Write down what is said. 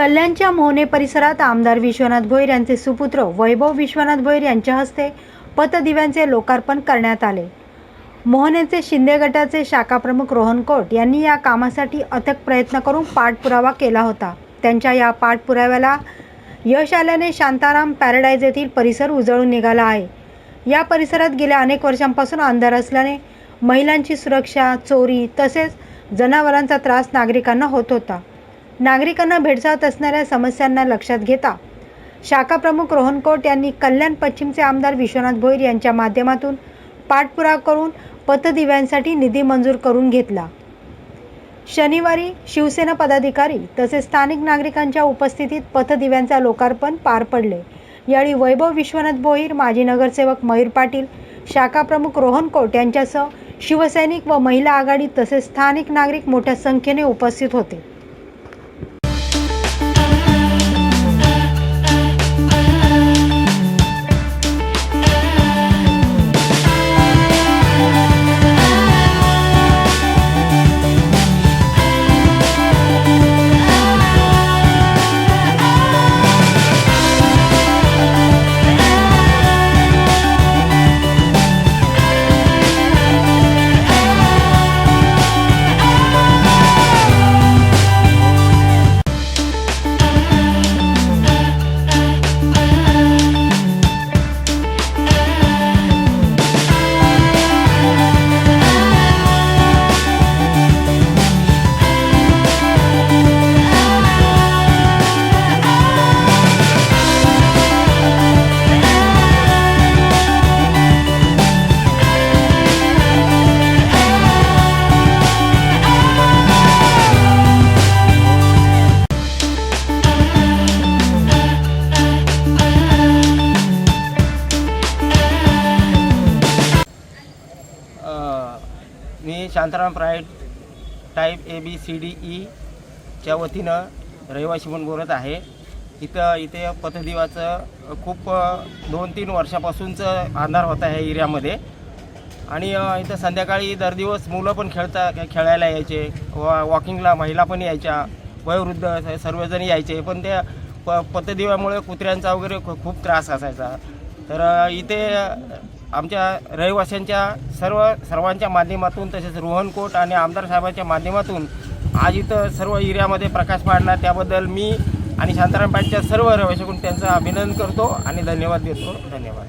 कल्याणच्या मोहने परिसरात आमदार विश्वनाथ भोईर यांचे सुपुत्र वैभव विश्वनाथ भोईर यांच्या हस्ते पतदिव्यांचे लोकार्पण करण्यात आले. मोहनेचे शिंदे गटाचे शाखाप्रमुख रोहन कोट यांनी या कामासाठी अथक प्रयत्न करून पाठपुरावा केला होता. त्यांच्या या पाठपुराव्याला यश आल्याने शांताराम पॅराडाईज येथील परिसर उजळून निघाला आहे. या परिसरात गेल्या अनेक वर्षांपासून अंधार असल्याने महिलांची सुरक्षा चोरी तसेच जनावरांचा त्रास नागरिकांना होत होता. नागरिकांना भेडसावत असणाऱ्या समस्यांना लक्षात घेता. शाखा प्रमुख रोहन कोट यांनी कल्याण पश्चिमचे आमदार विश्वनाथ भोईर यांच्या माध्यमातून पाठपुरावा करून पतदिव्यांसाठी निधी मंजूर करून घेतला. शनिवारी शिवसेना पदाधिकारी तसेच स्थानिक नागरिकांच्या उपस्थितीत पथदिव्यांचा लोकार्पण पार पडले. यावेळी वैभव विश्वनाथ भोईर माजी नगरसेवक मयूर पाटील शाखा प्रमुख रोहन कोट यांच्यासह शिवसैनिक व महिला आघाडी तसेच स्थानिक नागरिक मोठ्या संख्येने उपस्थित होते. मी Shantaram pride type A B C D ईच्या वतीनं रहिवाशी म्हणून बोलत आहे. इथं इथे पथदिवाचं खूप दोन तीन वर्षापासूनचं आधार होता ह्या एरियामध्ये. आणि इथं संध्याकाळी दर दिवस मुलं पण खेळता खेळायला यायचे. वा वॉकिंगला महिला पण यायच्या. वयोवृद्ध सर्वजण यायचे. पण त्या प पथदिव्यामुळे कुत्र्यांचा वगैरे खूप त्रास असायचा. तर इथे आमच्या रहिवाशांच्या सर्व सर्वांच्या माध्यमातून तसेच रोहन कोट आणि आमदार साहेबांच्या माध्यमातून आज इथं सर्व एरियामध्ये प्रकाश पाडणार त्याबद्दल मी आणि शांताराम पाटच्या सर्व रहिवाशाकडून त्यांचं अभिनंदन करतो आणि धन्यवाद देतो. धन्यवाद.